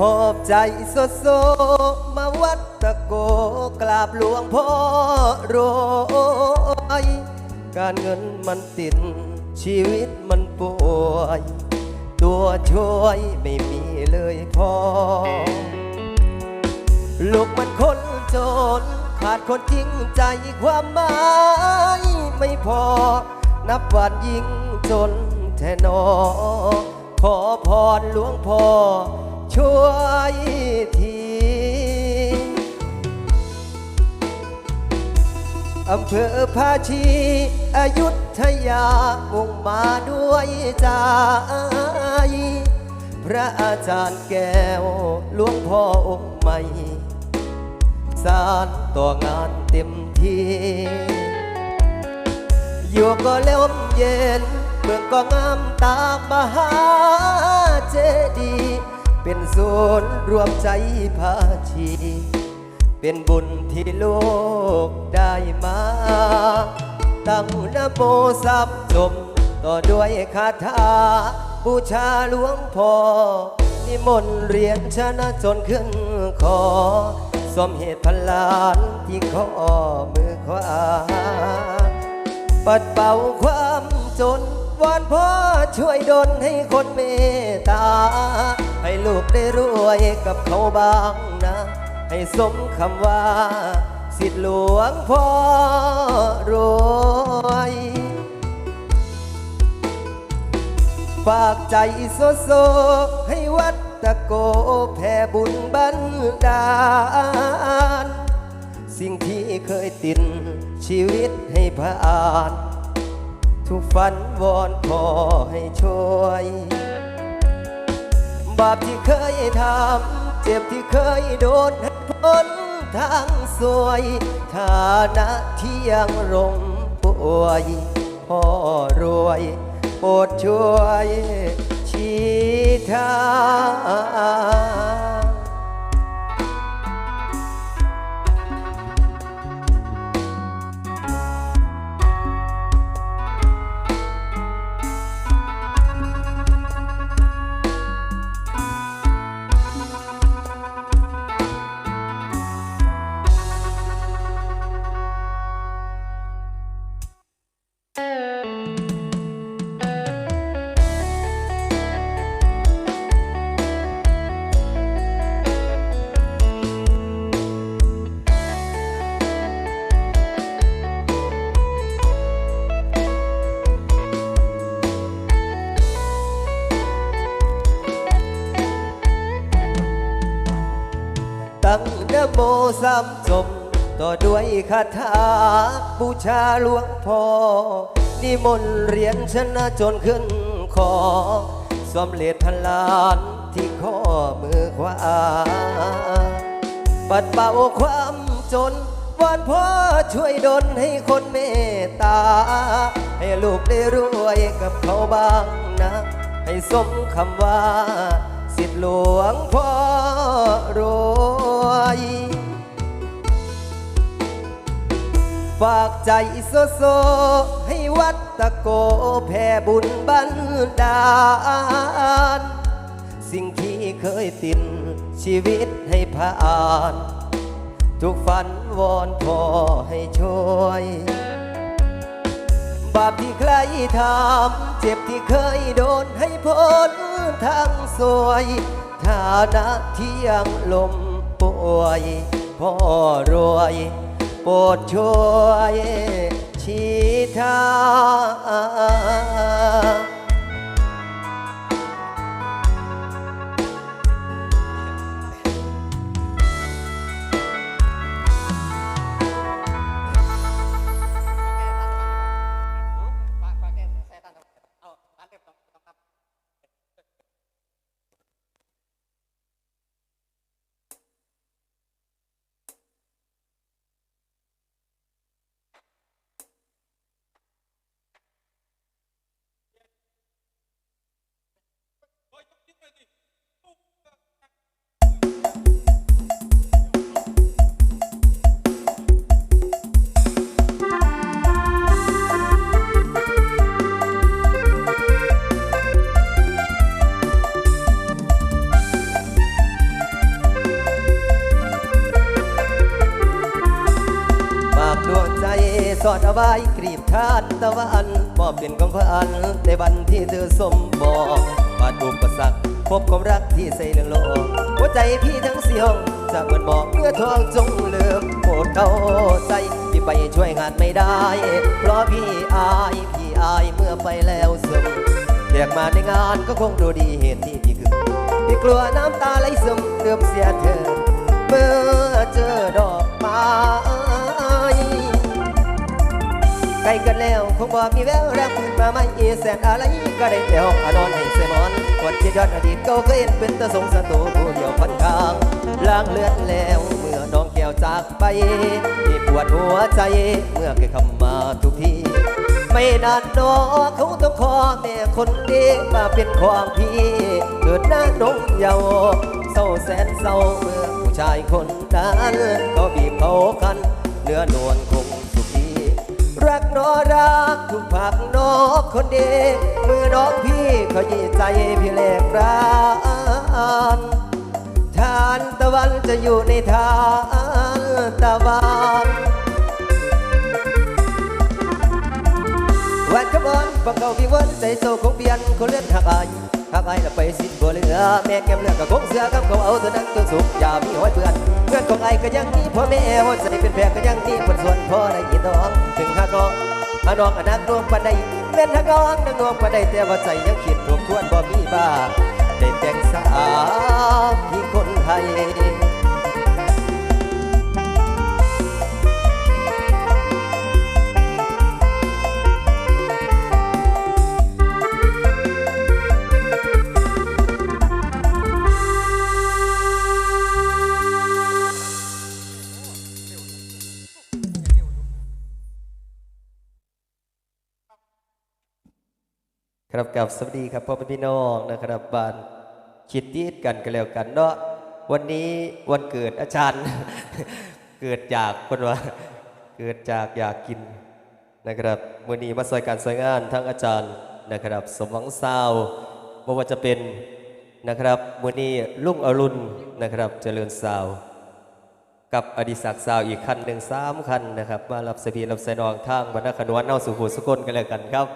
หอบใจโซโซ มาวัดตะโกกราบหลวงพ่อรวยการเงินมันติด ชีวิตมันป่วย ตัวช่วยไม่มีเลยพอ ลูกมันคนจน ขาดคนจริงใจความหมายไม่พอ นับวันยิ่งจนแท่นอขอพรหลวงพ่อ ช่วยทีอำเภอภาชีอายุทยามุ่งมาด้วยใจพระอาจารย์แก้วหลวงพ่อองค์ใหม่ สารต่องานเต็มที่ อยู่ก็เล่มเย็น เมืองก็งามตามมหาเจดีย์ เป็นศูนย์รวมใจภาชี เป็นบุญที่โลกได้มา ตั้งนโมสับจมต่อด้วยคาถา บูชาหลวงพ่อนิมนต์เรียนชนะจนขึ้นคอสมเหตุพลานที่ข้อมือขวาปัดเป่าความจน วอนพ่อช่วยดลให้คนเมตตา ให้ลูกได้รวยกับเขาบ้างนะ ให้สมคำว่า สิทธิหลวงพ่อรวยฝากใจโซโซ ให้วัดตะโกแผ่บุญบันดาล สิ่งที่เคยติดชีวิตให้ผ่าน ทุกฝันวอนพอให้ช่วย บาปที่เคยทำเจ็บที่เคยโดนให้พ้นทางสวยฐานะที่ยังรงป่วยพ่อรวยโปรดช่วยชี้ทาง โมสามจมต่อด้วยคาถาบูชาหลวงพ่อนิมนต์เรียนชนะจนขึ้นคอสมเร็จพันล้านที่ข้อมือขวา ปัดเป่าความจนวอนพ่อช่วยดลให้คนเมตตา ให้ลูกได้รวยกับเขาบ้างนะ ให้สมคำว่า สิทธิหลวงพ่อรวยฝากใจโซโซ ให้วัดตะโกแผ่บุญบันดาล สิ่งที่เคยติดชีวิตให้ผ่าน ทุกฝันวอนพ่อให้ช่วย บาปที่ใครทำเจ็บที่เคยโดนให้พ้น ทางสวยฐานะที่ยงลมป่วยพ่อรวย โปรดช่วยชี้ทาง สอดเอาไว้กรีบทานตะวันมอบเป็นของขวัญในวันที่เธอสมบอกผ่านอุปสรรคพบความรักที่ใส่เรื่องโลกหัวใจพี่ทั้งเสียงจะเหมือนบอกเมื่อทองจงเลืมโปรดเข้าใจพี่ไปช่วยงานไม่ได้ เพราะพี่อายพี่อายเมื่อไปแล้วซึมแขกมาในงานก็คงดูดีเหตุที่พี่คือพี่กลัวน้ำตาไหลซึมเกือบเสียเธอเมื่อเจอดอกไม้ กล้กันแล้วคงบอกมีแววรักขึ้นมาไม่แสนอะไรก็ได้แต่ห้องอนอนให้เสมอนกดคิดยอนอดีตก่าเคยเห็นป็นตะสงสตูผู้เดียวพันข้างล้างเลือดแล้วเมื่อน้องแก้วจากไปพี่ปวดหัวใจเมื่อเคยคำมาทุกทีไม่นานดอเขาต้องขอแม่คนดีมาเป็นของพี่เกิดหน้าดงเยาว์เศร้าแสนเศร้าเมื่อผู้ชายคนนั้นเขาบีบเขาคันเนื้อนวลคง กนอรักทุกผักนอกคนเดีมือน้องพี่เขายีใจพี่แลกรานทานตะวันจะอยู่ในทานตะวันวันขบวนพวกเขาพี่วนใจโซคงเปลี่ยนคนเลือนหักอาย หักอายแล้วไปสิ้นบัวเหลือแม่แก้มเลือกก็คงเสือกับเขาเอาตัวนั่งตัวสุกอย่ามีห้อยเพื่อนเพื่อนของไอ้ก็ยังมีพ่อแม่หัวใจเป็นแพรก็ยังมีผลส่วนพ่อได้ยินน้องถึงหากน้องหาน้องอนักรวมปันใดแม่นหักน้องนักรวมปันใดแต่ว่าใจยังคิดทบทวนบ่มีบ้าได้แต่งสาวที่คนไทย ครับกับสวัสดีครับพ่อแม่พี่น้องนะครับบ้านคิดตีดกันกันแล้วกันเนาะวันนี้วันเกิดอาจารย์ เกิดจากคนว่าเกิดจากอยากกินนะครับวันนี้มาซอยการซอยงานทั้งอาจารย์นะครับ สมหวังซาวไม่ว่าจะเป็นนะครับวันนี้ลุงอรุณนะครับเจริญซาวกับอดิศักดิ์สาวอีกคันหนึ่งสามคันนะครับ มารับสพีรับสนองทางบรรณขนวนเน่าสู่หูสุลกันเลยกันครับ